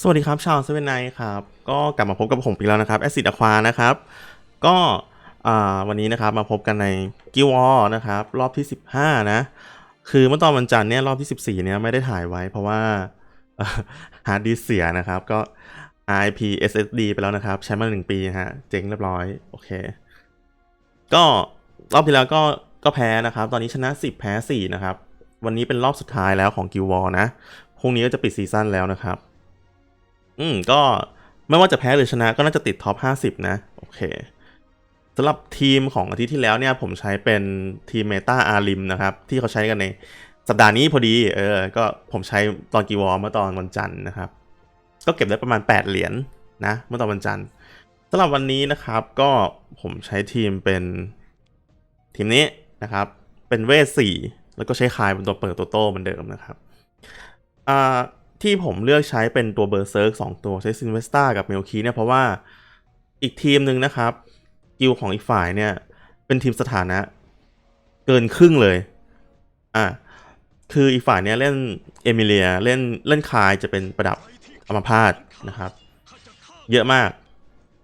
สวัสดีครับ ชาวเซเว่นไนครับ ก็กลับมาพบกับผมอีกแล้วนะครับแอซิดอะควานะครับ ก็วันนี้นะครับมาพบกันในกิวอนะครับ รอบที่ 15 นะ คือเมื่อตอนวันจันทร์เนี่ยรอบที่ 14 เนี่ยไม่ได้ถ่ายไว้เพราะว่าฮาร์ดดิสเสียนะครับ ก็ IP SSD ไปแล้วนะครับ ใช้มา 1 ปีฮะ เจ๊งเรียบร้อย โอเค ก็รอบที่แล้วก็ก็แพ้นะครับ ตอนนี้ชนะ 10 แพ้ 4 นะครับ วันนี้เป็นรอบสุดท้ายแล้วของกิวอนะพรุ่งนี้ก็จะปิดซีซั่นแล้วนะครับ อืมก็ไม่ว่าจะแพ้หรือชนะก็น่าจะติดท็อป 50 นะ โอเคสำหรับทีมของอาทิตย์ที่แล้วเนี่ยผมใช้เป็นทีมเมตาอาริมนะครับ ที่เขาใช้กันในสัปดาห์นี้พอดี เออ ก็ผมใช้ตอนกีวอร์เมื่อตอนวันจันทร์นะครับ ก็เก็บได้ประมาณ 8 เหรียญนะเมื่อตอนวันจันทร์สำหรับวันนี้นะครับก็ผมใช้ทีมเป็นทีมนี้นะครับ เป็นเวทสี่แล้วก็ใช้คายเป็นตัวเปิดตัวโต้เหมือนเดิมนะครับอ่า ที่ผมเลือกใช้เป็นตัวเบอร์เซิร์กสองตัวใช้ซินเวสตากับเมลคีเนี่ยเพราะว่าอีกทีมหนึ่งนะครับ กิลของอีกฝ่ายเนี่ยเป็นทีมสถานะ เกินครึ่งเลยอ่าคืออีกฝ่ายเนี่ยเล่นเอมิเลียเล่นเล่นคายจะเป็นประดับอมพาตนะครับ เยอะมาก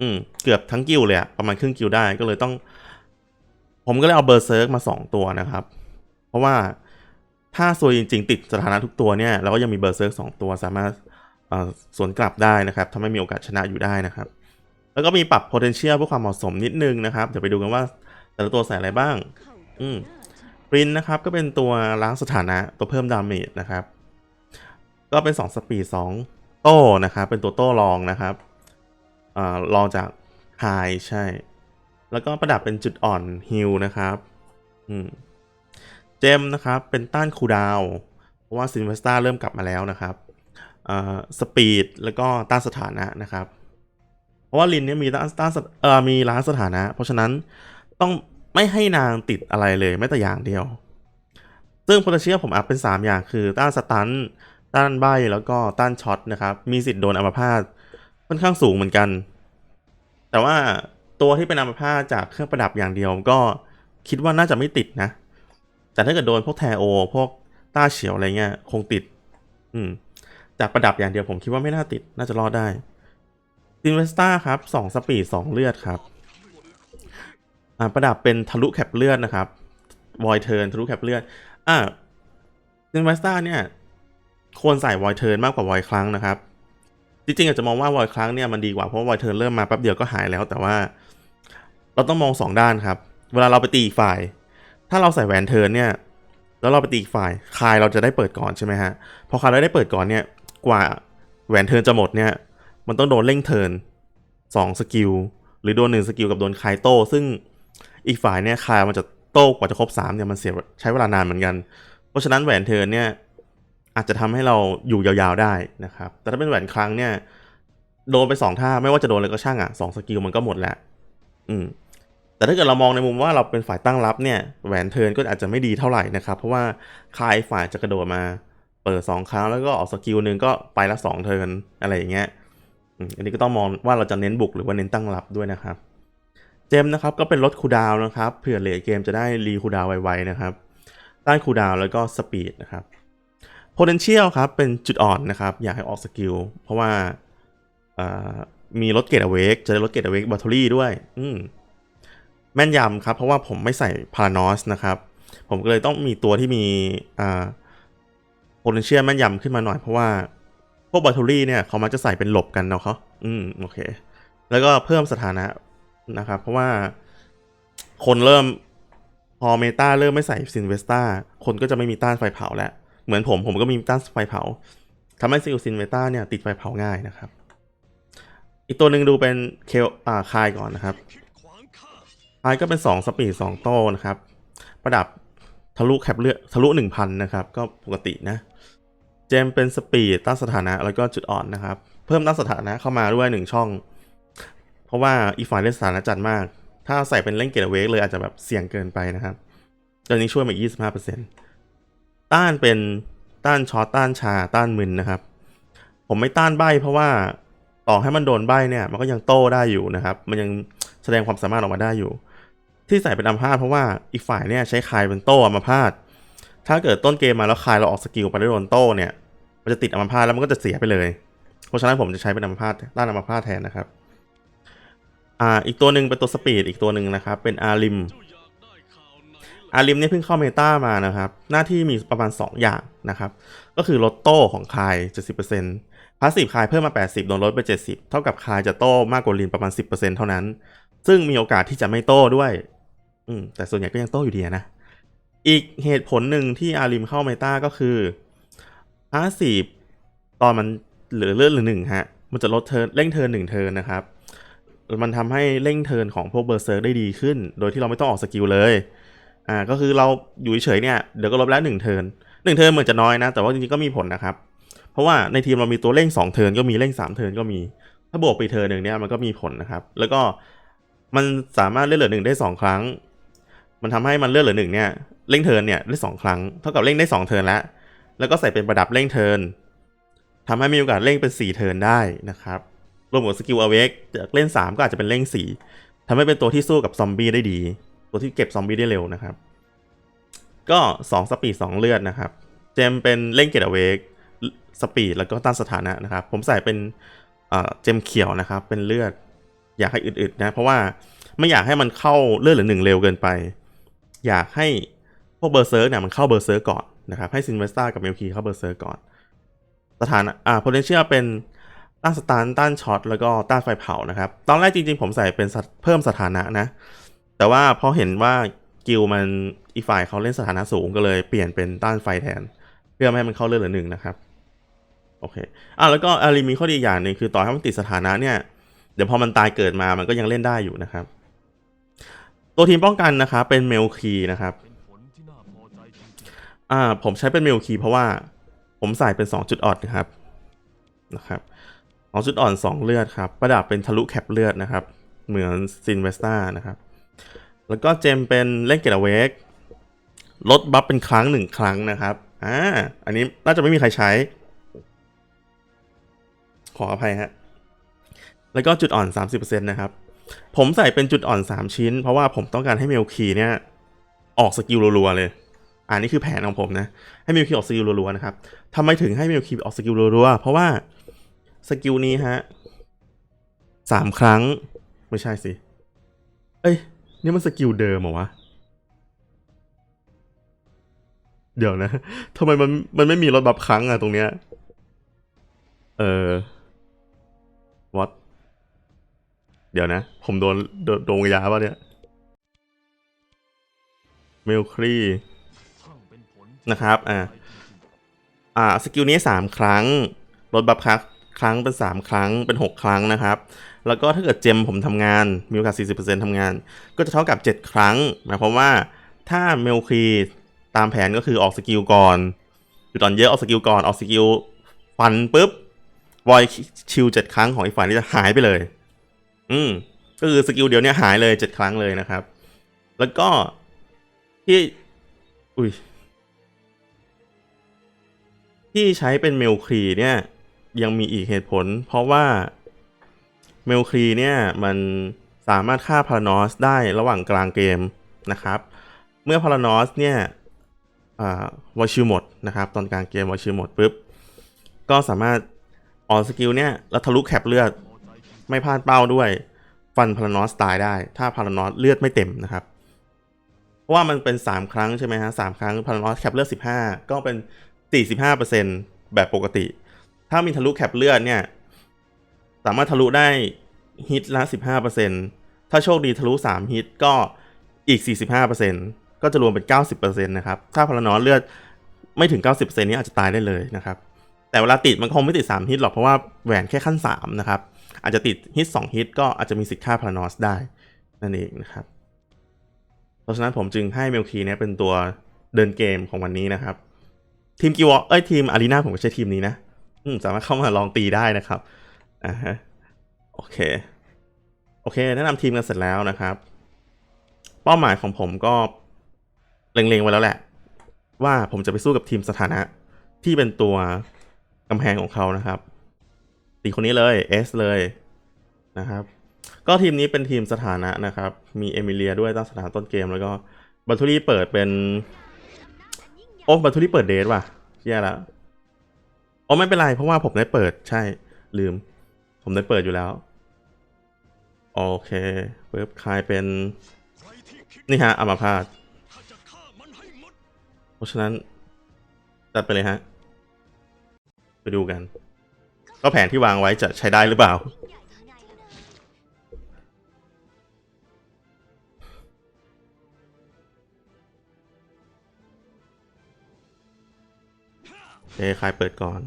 อืมเกือบทั้งกิลเลยอะประมาณครึ่งกิลได้ก็เลยต้อง ผมก็เลยเอาเบอร์เซิร์กมาสองตัวนะครับ เพราะว่า ถ้าซวยจริง ๆ ติดสถานะทุกตัวเนี่ยเราก็ยังมีเบอร์เซิร์กสองตัวสามารถเอ่อสวนกลับได้นะครับทำให้มีโอกาสชนะอยู่ได้นะครับ แล้วก็มีปรับ potential เพื่อความเหมาะสมนิดนึงนะครับ เดี๋ยวไปดูกันว่าแต่ละตัวใส่อะไรบ้าง อืมปรินนะครับก็เป็นตัวล้างสถานะตัวเพิ่มดาเมจนะครับ ก็เป็น 2 สปีด2โต้นะครับ เป็นตัวโต้รองนะครับอ่ารองจากไฮใช่ แล้วก็ประดับเป็นจุดอ่อนฮิลนะครับ อืม เจมนะครับเป็นต้านคูดาวเพราะว่าซินเวสตาเริ่มกลับมาแล้วนะครับสปีดแล้วก็ต้านสถานะนะครับ เพราะว่าลินเนี่ยมีต้านต้านเอ่อมีล้างสถานะ เพราะฉะนั้นต้องไม่ให้นางติดอะไรเลยแม้แต่อย่างเดียว ซึ่งโพเทเชียผมอัพเป็น 3 อย่างคือ ต้านสตันต้านใบแล้วก็ต้านช็อตนะครับ มีสิทธิ์โดนอัมพาตค่อนข้างสูงเหมือนกัน แต่ว่าตัวที่เป็นอัมพาตจากเครื่องประดับอย่างเดียวก็คิดว่าน่าจะไม่ติดนะ แต่ถ้าเกิดโดนพวกแทโอ พวกต้าเฉียวอะไรเงี้ยคงติด อืมจากประดับอย่างเดียวผมคิดว่าไม่น่าติด น่าจะรอดได้ซินเวสตาครับสองสปีดสองเลือดครับ อ่าประดับเป็นทะลุแคปเลือดนะครับวอยเทิร์นทะลุแคปเลือด อ่าซินเวสตาเนี่ย ควรใส่วอยเทิร์นมากกว่าวอยครั้งนะครับ จริงๆอาจจะมองว่าวอยครั้งเนี่ยมันดีกว่าเพราะวอยเทิร์นเริ่มมาแป๊บเดียวก็หายแล้ว แต่ว่า เราต้องมองสองด้านครับ เวลาเราไปตีอีกฝ่าย ถ้าเราใส่แหวนเทินเนี่ย แล้วเราไปตีอีกฝ่ายคายเราจะได้เปิดก่อนใช่ไหมฮะ พอคายเราได้เปิดก่อนเนี่ย กว่าแหวนเทินจะหมดเนี่ย มันต้องโดนเร่งเทินสองสกิล หรือโดนหนึ่งสกิลกับโดนคายโต้ ซึ่งอีกฝ่ายเนี่ยคายมันจะโต้กว่าจะครบสามเนี่ยมันเสียใช้เวลานานเหมือนกัน เพราะฉะนั้นแหวนเทินเนี่ยอาจจะทำให้เราอยู่ยาวๆได้นะครับ แต่ถ้าเป็นแหวนครั้งเนี่ยโดนไปสองท่าไม่ว่าจะโดนอะไรก็ช่างอะสองสกิลมันก็หมดแล้ว อืม แต่ถ้าเกิดเรามองในมุมว่าเราเป็นฝ่ายตั้งรับเนี่ยแหวนเทิร์นก็อาจจะไม่ดีเท่าไหร่นะครับ เพราะว่าคายฝ่ายจะกระโดดมาเปิดสองครั้งแล้วก็ออกสกิลหนึ่งก็ไปละสองเทิร์นอะไรอย่างเงี้ยอันนี้ก็ต้องมองว่าเราจะเน้นบุกหรือว่าเน้นตั้งรับด้วยนะครับ เจมนะครับก็เป็นลดคูดาวนะครับเผื่อเลทเกมจะได้รีคูดาวไวๆนะครับต้านคูดาวแล้วก็สปีดนะครับ potential ครับเป็นจุดอ่อนนะครับ อยากให้ออกสกิลเพราะว่ามีลดเกตอเวกจะได้ลดเกตอเวกบัตเตอรี่ด้วย อืม แม่นยำครับ เพราะว่าผมไม่ใส่พารานอสนะครับ ผมก็เลยต้องมีตัวที่มีอ่า potential แม่นยำขึ้นมาหน่อยเพราะว่าพวกบัตเตอรี่เนี่ยเขามักจะใส่เป็นหลบกันเนาะเขาอืมโอเค แล้วก็เพิ่มสถานะนะครับ เพราะว่าคนเริ่มพอเมตาเริ่มไม่ใส่ซินเวสตาคนก็จะไม่มีต้านไฟเผาแล้ว เหมือนผมผมก็มีต้านไฟเผาทำให้ซิลซินเวสตาเนี่ยติดไฟเผาง่ายนะครับ อีกตัวหนึ่งดูเป็นเคลอ่าคายก่อนนะครับ คายก็เป็น 2 สปีด 2 โต้นะครับ ประดับทะลุแคปเลือดทะลุ 1,000 นะครับ ก็ปกตินะ เจมเป็นสปีดตั้งสถานะแล้วก็จุดอ่อนนะครับ เพิ่มตั้งสถานะเข้ามาด้วย 1 ช่อง เพราะว่าอีกฝ่ายเล่นสถานะจัดมาก ถ้าใส่เป็นเล่นเกตเวกเลยอาจจะแบบเสี่ยงเกินไปนะครับตอนนี้ช่วยมาอีก25%ต้านเป็นต้านช็อตต้านชาต้านมึนนะครับ ผมไม่ต้านใบเพราะว่าต่อให้มันโดนใบเนี่ย มันก็ยังโต้ได้อยู่นะครับ มันยังแสดงความสามารถออกมาได้อยู่ ที่ใส่เป็นอัมพาตเพราะว่าอีกฝ่ายเนี่ยใช้คายเป็นโต้อัมพาตถ้าเกิดต้นเกมมาแล้วคายเราออกสกิลไปแล้วโดนโต้เนี่ย มันจะติดอัมพาตแล้วมันก็จะเสียไปเลย เพราะฉะนั้นผมจะใช้เป็นอัมพาตต้านอัมพาตแทนนะครับอ่าอีกตัวหนึ่งเป็นตัวสปีดอีกตัวหนึ่งนะครับ เป็นอาริมอาริมเนี่ยเพิ่งเข้าเมตามานะครับ หน้าที่มีประมาณ 2 อย่างนะครับ ก็คือลดโต้ของคาย 70%พาสซีฟคายเพิ่มมา 80 โดนลดไป 70 เท่ากับคายจะโต้มากกว่าลินประมาณ 10%เท่านั้น ซึ่งมีโอกาสที่จะไม่โต้ด้วย อืมแต่ส่วนใหญ่ก็ยังโต้อยู่ดีนะ อีกเหตุผลหนึ่งที่อาริมเข้าเมตาก็คือพาสซีฟตอนมันเหลือเลือดเหรือหนึ่งฮะ มันจะลดเทิร์นเร่งเทิร์นหนึ่งเทิร์นนะครับ มันทำให้เร่งเทิร์นของพวกเบอร์เซอร์ได้ดีขึ้น โดยที่เราไม่ต้องออกสกิลเลย อ่า ก็คือเราอยู่เฉยเนี่ย เดี๋ยวก็ลบแล้วหนึ่งเทิร์นหนึ่งเทิร์นเหมือนจะน้อยนะ แต่ว่าจริงๆก็มีผลนะครับ เพราะว่าในทีมเรามีตัวเร่งสองเทิร์นก็มีเร่งสามเทิร์นก็มี ถ้าบวกไปเทิร์นหนึ่งเนี่ยมันก็มีผลนะครับ แล้วก็มันสามารถเล่นเหลือหนึ่งได้สองครั้ง มันทำให้มันเลื่อนเหลือหนึ่งเนี่ยเร่งเทินเนี่ยได้สองครั้งเท่ากับเร่งได้สองเทินแล้ว แล้วก็ใส่เป็นประดับเร่งเทินทำให้มีโอกาสเร่งเป็นสี่เทินได้นะครับรวมกับสกิลอเวกจากเล่น3ก็อาจจะเป็นเล่ง4ทำให้เป็นตัวที่สู้กับซอมบี้ได้ดี ตัวที่เก็บซอมบี้ได้เร็วนะครับ ก็2สปีด2เลือดนะครับ เจมเป็นเล่งเกตอเวกสปีดแล้วก็ต้านสถานะนะครับ ผมใส่เป็นเจมเขียวนะครับ เป็นเลือด อยากให้อึดๆนะ เพราะว่าไม่อยากให้มันเข้าเลือดเหลือหนึ่งเร็วเกินไป อยากให้พวกเบอร์เซอร์เนี่ยมันเข้าเบอร์เซอร์ก่อนนะครับให้ซินเวสตากับเมลคีเข้าเบอร์เซอร์ก่อน สถานะอ่า potential เป็นต้านสตาร์ต้านช็อตแล้วก็ต้านไฟเผานะครับ ตอนแรกจริงๆ ผมใส่เป็นเพิ่มสถานะนะ แต่ว่าพอเห็นว่ากิลมันอีฝ่ายเขาเล่นสถานะสูงก็เลยเปลี่ยนเป็นต้านไฟแทน เพื่อไม่ให้มันเข้าเลือดเหลือหนึ่งนะครับโอเคอะแล้วก็อารีมีข้อดีอย่างหนึ่งคือต่อให้มันติดสถานะเนี่ย เดี๋ยวพอมันตายเกิดมามันก็ยังเล่นได้อยู่นะครับ ตัวทีมป้องกันนะครับเป็นเมลคีนะครับอ่าผมใช้เป็นเมลคีเพราะว่าผมใส่เป็น 2 จุดอ่อดนะครับนะครับสองจุดอ่อน 2 เลือดครับประดับเป็นทะลุแคปเลือดนะครับ เหมือนซินเวสตานะครับ แล้วก็เจมเป็นเล่นเกตเวกลดบัฟเป็นครั้งหนึ่งครั้งนะครับอ่าอันนี้น่าจะไม่มีใครใช้ ขออภัยฮะแล้วก็จุดอ่อน 30%นะครับ ผมใส่เป็นจุดอ่อน 3 ชิ้น เพราะว่าผมต้องการให้เมลคีเนี่ยออกสกิลรัวๆเลย อันนี้คือแผนของผมนะ ให้เมิวคีออกสกิลรัวๆนะครับทำไมถึงให้เมิวคีออกสกิลรัวๆเพราะว่าสกิลนี้ฮะสามครั้งไม่ใช่สิ เอ้ยนี่มันสกิลเดิมเหรอวะ เดี๋ยวนะทำไมมันมันไม่มีรถบัฟครั้งอะตรงเนี้ย เออ เดี๋ยวนะ ผมโดนโดนยาป่ะเนี่ย เมลครีนะครับ อ่า อ่า สกิลนี้ 3 ครั้ง ลดบัฟครั้งครั้งเป็น 3 ครั้งเป็น 6 ครั้งนะครับ แล้วก็ถ้าเกิดเจมผมทำงาน มีโอกาส 40%ทำงาน ก็จะเท่ากับ 7 ครั้ง หมายความว่าถ้าเมลครีตามแผนก็คือออกสกิลก่อนอยู่ตอนเยอะออกสกิลก่อน ออกสกิลฟันปุ๊บวอยชิลเจ็ดครั้งของอีกฝ่ายนี้จะหายไปเลย อืมก็คือสกิลเดียวเนี้ยหายเลยเจ็ดครั้งเลยนะครับ แล้วก็ที่ อุ้ยที่ใช้เป็นเมลครีเนี่ย ยังมีอีกเหตุผล เพราะว่าเมลครีเนี่ย มันสามารถฆ่าพารานอสได้ระหว่างกลางเกมนะครับ เมื่อพารานอสเนี่ยวอชิลหมดนะครับ ตอนกลางเกมวอชิลหมดปุ๊บ ก็สามารถออกสกิลเนี่ยแล้วทะลุแคปเลือด ไม่พลาดเป้าด้วยฟันพารานอสตายได้ ถ้าพารานอสเลือดไม่เต็มนะครับ เพราะว่ามันเป็น 3 ครั้งใช่ไหมฮะสามครั้งพารานอสแคปเลือด15 ก็เป็น 45%แบบปกติ ถ้ามีทะลุแคปเลือดเนี่ยสามารถทะลุได้ฮิตละ 15%ถ้าโชคดีทะลุ 3 ฮิตก็อีก 45%ก็จะรวมเป็น 90%นะครับ ถ้าพลานอสเลือดไม่ถึง 90%นี้อาจจะตายได้เลยนะครับ แต่เวลาติดมันคงไม่ติด 3 ฮิตหรอกเพราะว่าแหวนแค่ขั้น 3 นะครับ อาจจะติดฮิต2ฮิตก็อาจจะมีสิทธิ์ฆ่าพลานอสได้ นั่นเองนะครับ เพราะฉะนั้นผมจึงให้เมลคีเนี่ยเป็นตัวเดินเกมของวันนี้นะครับ ทีมกิวอเอ้ยทีมอารีนาผมก็ใช้ทีมนี้นะอืสามารถเข้ามาลองตีได้นะครับอ่าฮะโอเค โอเค แนะนำทีมกันเสร็จแล้วนะครับ เป้าหมายของผมก็เล็งๆไว้แล้วแหละ ว่าผมจะไปสู้กับทีมสถานะที่เป็นตัวกำแพงของเขานะครับ ตีคนนี้เลยเอสเลยนะครับ ก็ทีมนี้เป็นทีมสถานะนะครับ มีเอมิเลียด้วยตั้งสถานต้นเกมแล้วก็บัตทุรี่เปิดเป็น โอ้บัตทุรี่เปิดเดทว่ะเชี่ยละโอ้ไม่เป็นไรเพราะว่าผมได้เปิดใช่ลืม ผมได้เปิดอยู่แล้ว โอเคปึ๊บคลายเป็น นี่ฮะอามาพาตเพราะฉะนั้น ตัดไปเลยฮะ ไปดูกัน ก็แผนที่วางไว้จะใช้ได้หรือเปล่าโอเคคายเปิดก่อน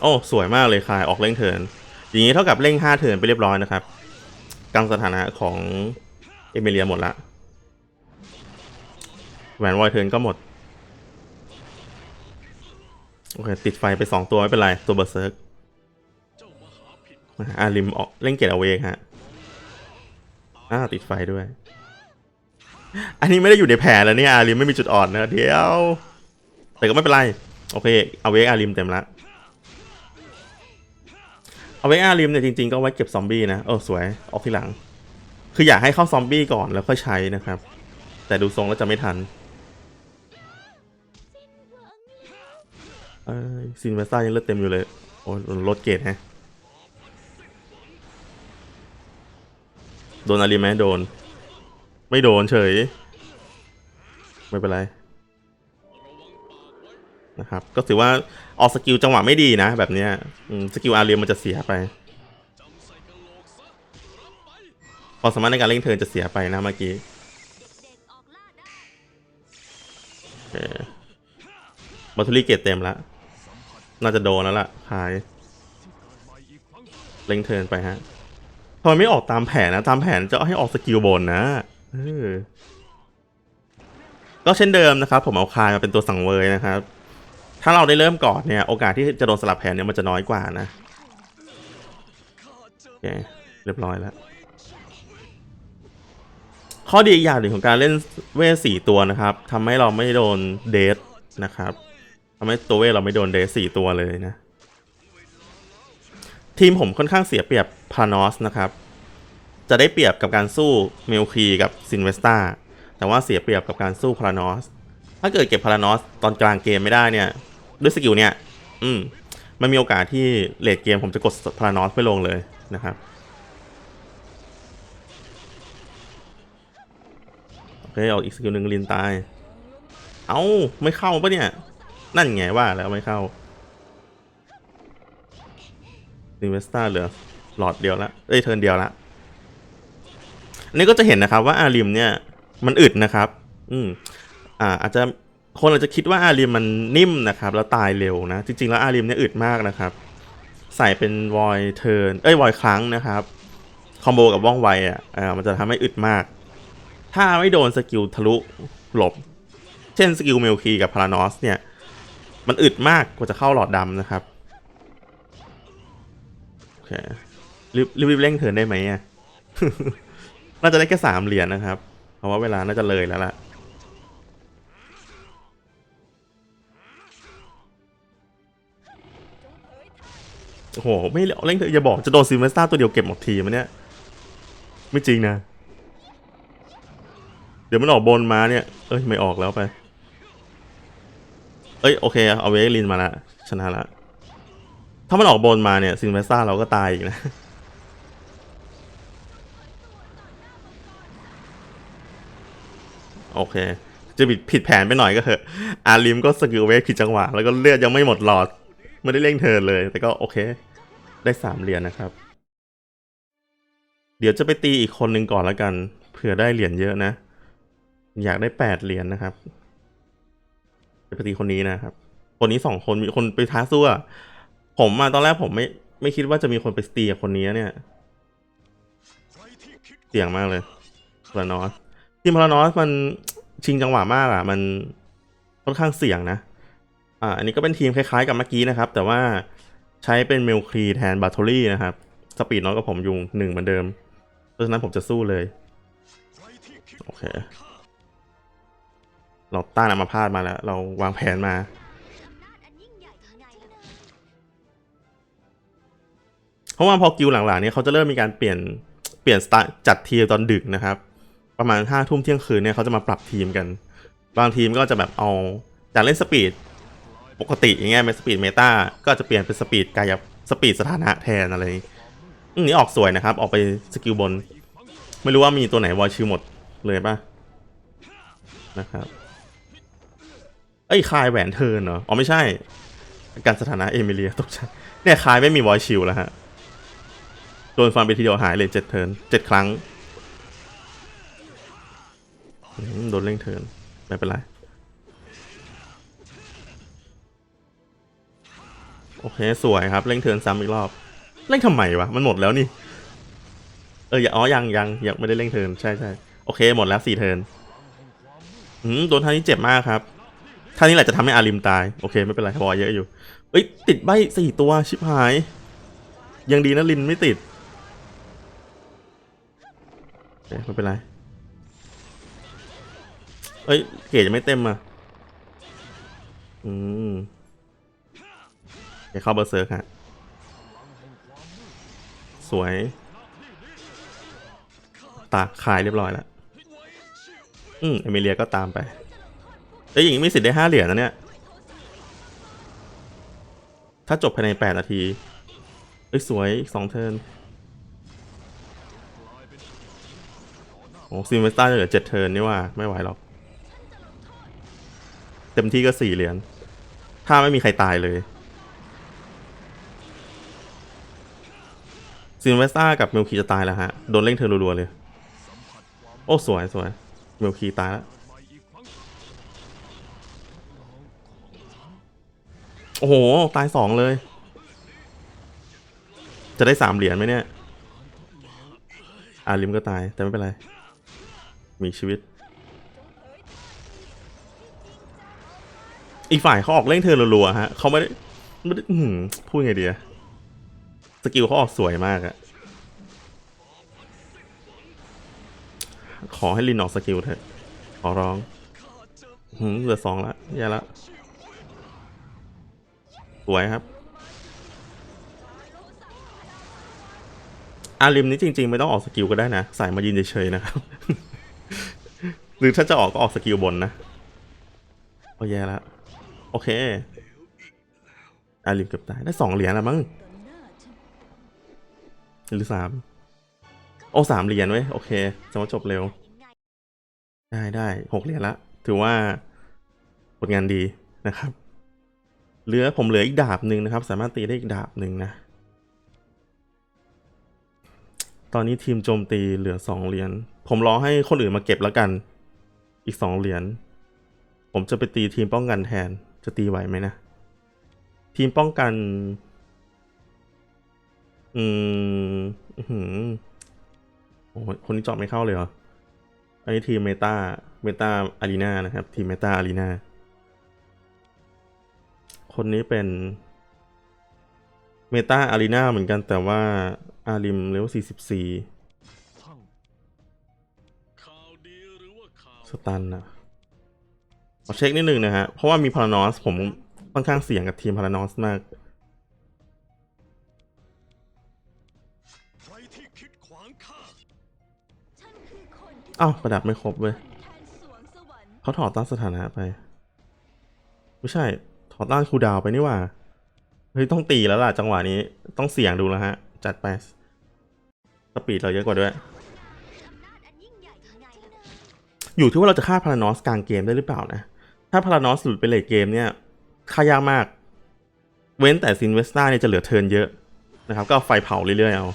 โอ้ สวยมากเลยคายออกเร่งเทินอย่างนี้เท่ากับเร่ง 5 เทินไปเรียบร้อยนะครับกลางสถานะของเอเมเลียหมดละแหวนวอยเทินก็หมด โอเค ติดไฟไป2ตัวไม่เป็นไร ตัวเบอร์เซิร์กอาริมออกเล่นเกตเอาเวกฮะอ้าติดไฟด้วย อันนี้ไม่ได้อยู่ในแผนแล้วเนี่ยอาริมไม่มีจุดอ่อนนะเดี๋ยว แต่ก็ไม่เป็นไร โอเคเอาเวกอาริมเต็มละเอาไว้อาริมเนี่ยจริงๆก็ไว้เก็บซอมบี้นะเออสวยออกทีหลัง คืออยากให้เข้าซอมบี้ก่อนแล้วค่อยใช้นะครับ แต่ดูทรงแล้วจะไม่ทัน ซินเวสต้ายังเลือดเต็มอยู่เลย โอ้ยลดเกรดฮะ โดนอาริมไหมโดน ไม่โดนเฉย ไม่เป็นไร นะครับ ก็ถือว่าออกสกิลจังหวะไม่ดีนะ แบบเนี้ยสกิลอาเรียมมันจะเสียไปความสามารถในการเล่นเทินจะเสียไปนะเมื่อกี้โอเคบัตทุรีเกตเต็มแล้ว น่าจะโดนแล้วล่ะหายเล่นเทินไปฮะทำไมไม่ออกตามแผนนะ ตามแผนจะให้ออกสกิลบนนะก็เช่นเดิมนะครับ ผมเอาคายมาเป็นตัวสังเวยนะครับ ถ้าเราได้เริ่มก่อนเนี่ย โอกาสที่จะโดนสลับแผนเนี่ยมันจะน้อยกว่านะโอเคเรียบร้อยแล้ว ข้อดีอีกอย่างหนึ่งของการเล่นเวทสี่ตัวนะครับทำให้เราไม่โดนเดทนะครับ ให้ตัวเวเราไม่โดนเดสี่ตัวเลยนะ ทีมผมค่อนข้างเสียเปรียบพานอสนะครับ จะได้เปรียบกับการสู้เมลคีกับซินเวสตาแต่ว่าเสียเปรียบกับการสู้พานอส ถ้าเกิดเก็บพารานอสตอนกลางเกมไม่ได้เนี่ย ด้วยสกิลเนี่ย อืม มันมีโอกาสที่เลดเกมผมจะกดพารานอสไม่ลงเลยนะครับโอเคออกอีกสกิลหนึ่งลินตาย เอาไม่เข้าปะเนี่ย นั่นไงว่าแล้วไม่เข้าอินเวสตาเหลือหลอดเดียวละเอ้ยเทิร์นเดียวละอันนี้ก็จะเห็นนะครับว่าอาริมเนี่ยมันอึดนะครับ อืมอ่าอาจจะคนอาจจะคิดว่าอาริมมันนิ่มนะครับ แล้วตายเร็วนะ จริง ๆ แล้วอาริมเนี่ยอึดมากนะครับ ใส่เป็นวอยเทิร์นเอ้ยวอยครั้งนะครับคอมโบกับว่องไวอะอ่ามันจะทำให้อึดมาก ถ้าไม่โดนสกิลทะลุหลบ เช่นสกิลเมลคีกับพารานอสเนี่ย มันอึดมากกว่าจะเข้าหลอดดำนะครับโอเครีบรีบเร่งเทินได้ไหมอะน่าจะได้แค่สามเหรียญนะครับ เพราะว่าเวลาน่าจะเลยแล้วล่ะโอ้โห ไม่เล่นเถอะอย่าบอกจะโดนซิมเวสตาตัวเดียวเก็บหมดทีมันเนี่ย ไม่จริงนะ เดี๋ยวมันออกบนมาเนี่ย เอ้ย ไม่ออกแล้วไป เอ้ยโอเคเอาเวกลินมาละชนะละถ้ามันออกบนมาเนี่ยซินเวสตาเราก็ตายอีกนะโอเค จะผิดผิดแผนไปหน่อยก็เถอะ อาริมก็สกิลเวฟผิดจังหวะ แล้วก็เลือดยังไม่หมดหลอด ไม่ได้เร่งเทิร์นเลย แต่ก็โอเค ได้สามเหรียญนะครับ เดี๋ยวจะไปตีอีกคนหนึ่งก่อนแล้วกัน เผื่อได้เหรียญเยอะนะ อยากได้แปดเหรียญนะครับ ไปตีคนนี้นะครับ คนนี้สองคนมีคนไปท้าสู้อะผมมาตอนแรกผมไม่ไม่คิดว่าจะมีคนไปตีกับคนนี้เนี่ยเสี่ยงมากเลยพลานอสทีมพลานอสมันชิงจังหวะมากอะมันค่อนข้างเสี่ยงนะอ่าอันนี้ก็เป็นทีมคล้ายๆกับเมื่อกี้นะครับ แต่ว่าใช้เป็นเมลครีแทนบาทอรี่นะครับ สปีดน้อยกว่าผมยุงหนึ่งเหมือนเดิม เพราะฉะนั้นผมจะสู้เลย โอเค เราต้านอามาพาดมาแล้ว เราวางแผนมาเพราะว่าพอกิวหลังๆเนี่ยเขาจะเริ่มมีการเปลี่ยนเปลี่ยนสตาร์จัดทีมตอนดึกนะครับ ประมาณห้าทุ่มเที่ยงคืนเนี่ยเขาจะมาปรับทีมกัน บางทีมก็จะแบบเอาจากเล่นสปีดปกติอย่างเงี้ยเป็นสปีดเมตาก็จะเปลี่ยนเป็นสปีดกายสปีดสถานะแทนอะไรอย่างงี้อืมนี่ออกสวยนะครับ ออกไปสกิลบน ไม่รู้ว่ามีตัวไหนวอชิลหมดเลยป่ะนะครับ อ้ยคายแหวนเทินเหรออ๋อไม่ใช่ การสถานะเอมิเลียตกใจเนี่ยคายไม่มีวอลชิลแล้วฮะ โดนฟันไปทีเดียวหายเลยเจ็ดเทิร์นเจ็ดครั้งโดนเร่งเทิร์นไม่เป็นไร โอเค สวยครับ เร่งเทิร์นซ้ำอีกรอบ เร่งทำไมวะ มันหมดแล้วนี่ เอออย่าอ๋อยังยังยังไม่ได้เร่งเทิร์นใช่ใช่โอเค หมดแล้วสี่เทิร์นอืมโดนท่านี้เจ็บมากครับ ท่านี้แหละจะทำให้อาริมตาย โอเค ไม่เป็นไรบอยเยอะอยู่ เอ้ย ติดใบสี่ตัวชิบหาย ยังดีนะลินไม่ติดโอเคไม่เป็นไร เอ้ย เกรดยังไม่เต็มอะ อืมเดี๋ยวเข้าเบอร์เซิร์กฮะสวย ตาขายเรียบร้อยแล้ว อืม เอมิเลียก็ตามไป เอ้ยอย่างมีสิทธิ์ได้ห้าเหรียญนะเนี่ย ถ้าจบภายในแปดนาที เอ้ยสวยอีกสองเทิร์น โอ้ซิมเวสต้าจะเหลือเจ็ดเทิร์นนี่ว่า ไม่ไหวหรอก เต็มที่ก็สี่เหรียญ ถ้าไม่มีใครตายเลยซินเวสต้ากับเมลคีจะตายแล้วฮะ โดนเร่งเธอรัวๆเลย โอ้ สวยสวยเมลคีตายแล้ว อ้โห ตายสองเลย จะได้สามเหรียญไหมเนี่ย อาลิมก็ตาย แต่ไม่เป็นไร มีชีวิต อีกฝ่ายเขาออกเร่งเธอรัวๆฮะเขาไม่ได้ไม่ได้พูดไงดีสกิลเขาออกสวยมากอะขอให้ลินออกสกิลเถอะ ขอร้องหืมเหลือสองละแย่ละ สวยครับ อาริมนี้จริง ๆ ไม่ต้องออกสกิลก็ได้นะใส่มายืนเฉยๆนะครับ หรือถ้าจะออกก็ออกสกิลบนนะ โอ้แย่แล้ว โอเค อาริมเกือบตายได้สองเหรียญแล้วมั้ง หรือสามโอ้สามเหรียญเว้ยโอเคจะมาจบเร็ว ได้ได้หกเหรียญละ ถือว่าผลงานดีนะครับ เหลือผมเหลืออีกดาบหนึ่งนะครับ สามารถตีได้อีกดาบหนึ่งนะ ตอนนี้ทีมโจมตีเหลือสองเหรียญผมรอให้คนอื่นมาเก็บแล้วกัน อีกสองเหรียญผมจะไปตีทีมป้องกันแทนจะตีไหวไหมนะ ทีมป้องกัน อืมอื้อหือโอ้โหคนนี้เจาะไม่เข้าเลยเหรออันนี้ทีมเมตาเมตาอารีนานะครับ ทีมเมตาอารีนา คนนี้เป็นเมตาอารีนาเหมือนกันแต่ว่าอาริมเลเวล44 สตันนะขอเช็คนิดนึงนะฮะ เพราะว่ามีพารานอสผมค่อนข้างเสี่ยงกับทีมพารานอสมากอ้าวประดับไม่ครบเว้ยเขาถอดต้านสถานะไป ไม่ใช่ ถอดต้านคูดาวไปนี่ว่า เฮ้ย ต้องตีแล้วล่ะจังหวะนี้ต้องเสี่ยงดูแล้วฮะ จัดไป สปีดเราเยอะกว่าด้วย อยู่ที่ว่าเราจะฆ่าพารานอสกลางเกมได้หรือเปล่านะ ถ้าพารานอสหลุดไปเลทเกมเนี่ยฆ่ายากมาก เว้นแต่ซินเวสตาเนี่ยจะเหลือเทินเยอะนะครับ ก็เอาไฟเผาเรื่อยๆเอา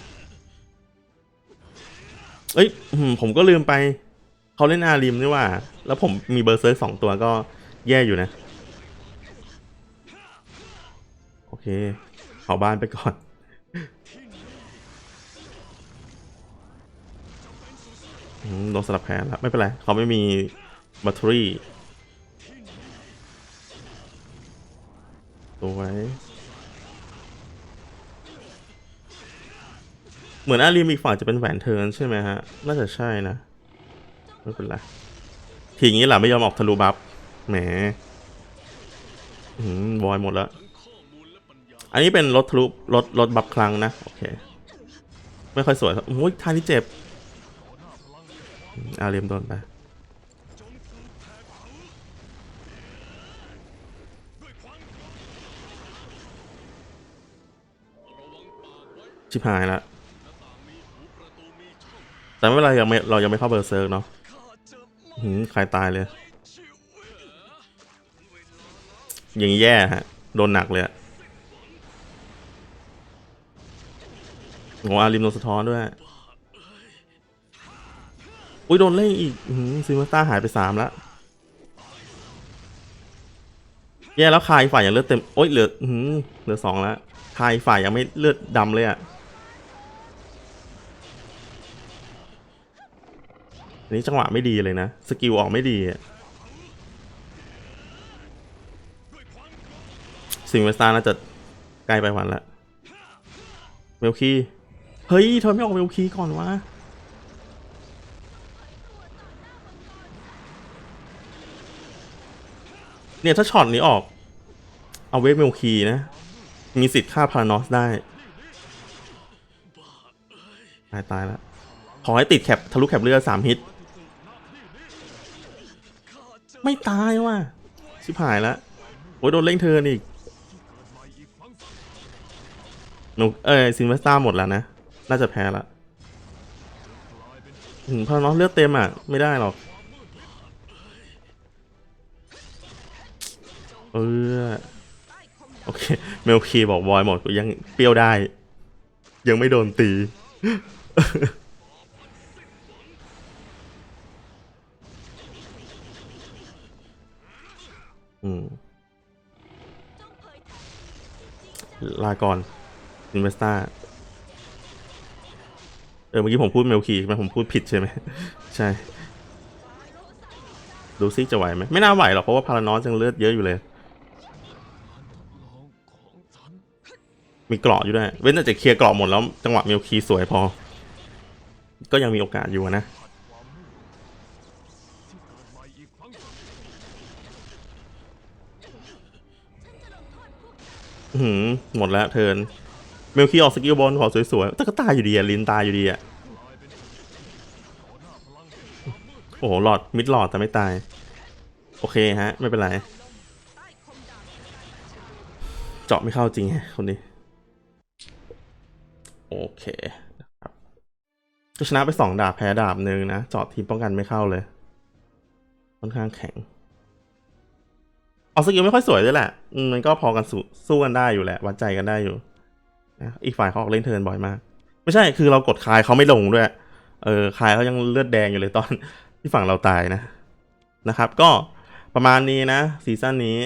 เอ้ยผมก็ลืมไป เขาเล่นอาริมนี่ว่า แล้วผมมีเบอร์เซิร์กสองตัวก็แย่อยู่นะ เคเผาบ้านไปก่อน โดนสลับแผนแล้วไม่เป็นไร เขาไม่มีบัตเตอรี่ตัวไว้ เหมือนอารีมอีกฝั่งจะเป็นแหวนเทิร์นใช่ไหมฮะ น่าจะใช่นะ ไม่เป็นไร ทีนี้แหละไม่ยอมออกทะลุบัฟ แหมอืมวอยหมดแล้ว อันนี้เป็นรถทะลุรถรถบับคลังนะ โอเค ไม่ค่อยสวยโอ้ยท่านี่เจ็บอาเรียมโดนไปชิบหายละแต่ไม่เป็นไรยังไม่เรายังไม่เข้าเบอร์เซิร์กเนาะหืมใครตายเลย อย่างแย่ฮะ โดนหนักเลยอะ โอ้อาริมโดนสะท้อนด้วย อุ้ยโดนเล่งอีกซิมาต้าหายไปสามแล้ว แย่แล้วคายฝ่ายยังเลือดเต็ม โอ้ยเหลืออื้อหือเหลือสองแล้ว คายฝ่ายยังไม่เลือดดำเลยอะอันนี้จังหวะไม่ดีเลยนะ สกิลออกไม่ดีอะซิมเวสตาน่าจะใกล้ไปวันละเมลคี เฮ้ยทำไมไม่ออกเมลคีก่อนวะเนี่ยถ้าช็อตนี้ออก เอาเวฟเมลคีนะ มีสิทธิ์ฆ่าพารานอสได้ ตายตายแล้วขอให้ติดแคปทะลุแคปเลือสามฮิต ไม่ตายว่ะ ชิบหายแล้วโอ้ยโดนเล่งเทินอีกหนูเอ้ยซินเวสตาหมดแล้วนะ น่าจะแพ้ละถึงพารานอสเลือดเต็มอะ ไม่ได้หรอก เออโอเค เมลคีบอกบอยหมดกูยังเปรี้ยวได้ ยังไม่โดนตี อืมลาก่อนอินเวสต้า เออเมื่อกี้ผมพูดเมลคีใช่ไหมผมพูดผิดใช่ไหมใช่ ดูซิจะไหวไหมไม่น่าไหวหรอกเพราะว่าพารานอสยังเลือดเยอะอยู่เลย มีเกราะอยู่ด้วย เว้นแต่จะเคลียร์เกราะหมดแล้วจังหวะเมลคีสวยพอ ก็ยังมีโอกาสอยู่นะหือหมดแล้วเทิร์น เมลคีออกสกิลบอลขอสวยๆแต่ก็ตายอยู่ดีอะลินตายอยู่ดีอะโอ้โหหลอดมิดหลอดแต่ไม่ตาย โอเคฮะ ไม่เป็นไร เจาะไม่เข้าจริงฮะคนนี้ โอเคนะครับก็ชนะไปสองดาบแพ้ดาบหนึ่งนะ เจาะทีมป้องกันไม่เข้าเลย ค่อนข้างแข็งออกสกิลไม่ค่อยสวยด้วยแหละ มันก็พอกันสสู้กันได้อยู่แหละ วัดใจกันได้อยู่ นะอีกฝ่ายเขาออกเล่นเทิร์นบ่อยมาก ไม่ใช่คือเรากดคายเขาไม่ลงด้วย เออคายเขายังเลือดแดงอยู่เลยตอนที่ฝั่งเราตายนะนะครับ ก็ประมาณนี้นะซีซั่นนี้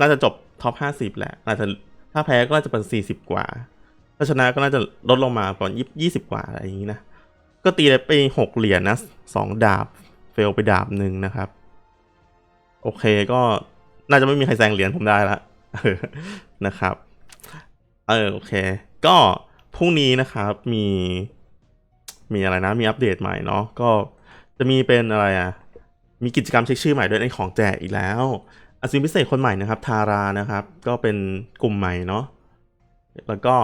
น่าจะจบท็อปห้าสิบแหละอาจจะถ้าแพ้ก็น่าจะเป็นสี่สิบกว่า ถ้าชนะก็น่าจะลดลงมาก่อนยี่ยี่สิบกว่าอะไรอย่างนี้นะ ก็ตีไไปหกเหรียญนะสองดาบ เฟลไปดาบหนึ่งนะครับ โอเคก็น่าจะไม่มีใครแซงเหรียญผมได้ละนะครับ เออโอเค ก็พรุ่งนี้นะครับมีมีอะไรนะมีอัปเดตใหม่เนาะก็จะมีเป็นอะไรอะมีกิจกรรมเช็คชื่อใหม่ด้วยในของแจกอีกแล้วอาซิมพิเศษคนใหม่นะครับ ทารานะครับ ก็เป็นกลุ่มใหม่เนาะแล้วก็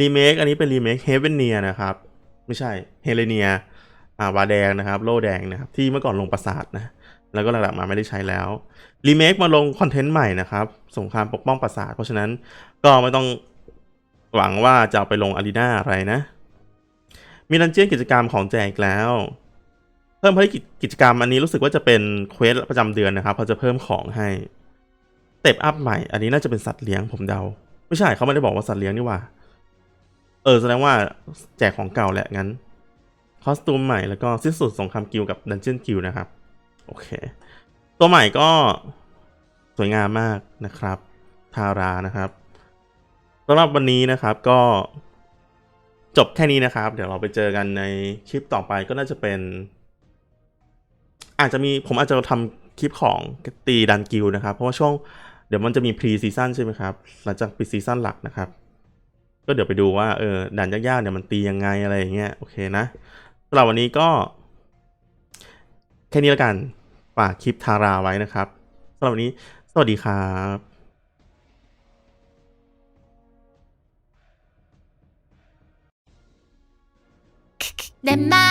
รีเมคอันนี้เป็นรีเมคเฮเวนเนียนะครับ ไม่ใช่เฮเลเนียอ่าวาแดงนะครับ โลแดงนะครับ ที่เมื่อก่อนลงปราสาทนะ แล้วก็หลังๆมาไม่ได้ใช้แล้วรีเมคมาลงคอนเทนต์ใหม่นะครับ สงครามปกป้องปราสาท เพราะฉะนั้นก็ไม่ต้อง หวังว่าจะไปลงอารีนาอะไรนะ มีดันเจียนกิจกรรมของแจกแล้ว เพิ่มภารกิจกิจกรรมอันนี้รู้สึกว่าจะเป็นเควสประจำเดือนนะครับเขาจะเพิ่มของให้เต็ปอัพใหม่ อันนี้น่าจะเป็นสัตว์เลี้ยงผมเดา ไม่ใช่เขาไม่ได้บอกว่าสัตว์เลี้ยงนี่ว่า เออแสดงว่าแจกของเก่าแหละงั้น คอสตูมใหม่แล้วก็สิ้นสุดสงครามกิลกับดันเจียนกิลนะครับ โอเค ตัวใหม่ก็สวยงามมากนะครับ ทารานะครับำหรับวันนี้นะครับก็จบแค่นี้นะครับ เดี๋ยวเราไปเจอกันในคลิปต่อไปก็น่าจะเป็น อาจจะมีผมอาจจะทำคลิปของตีดันกิลนะครับ เพราะว่าช่วงเดี๋ยวมันจะมีพรีซีซั่นใช่ไหมครับ หลังจากปิดซีซั่นหลักนะครับ ก็เดี๋ยวไปดูว่าเออดันยากๆเนี่ยมันตียังไงอะไรอย่างเงี้ยโอเคนะสำหรับวันนี้ก็ แค่นี้แล้วกันฝากคลิปทาราไว้นะครับสำหรับวันนี้ สวัสดีครับ เดมมา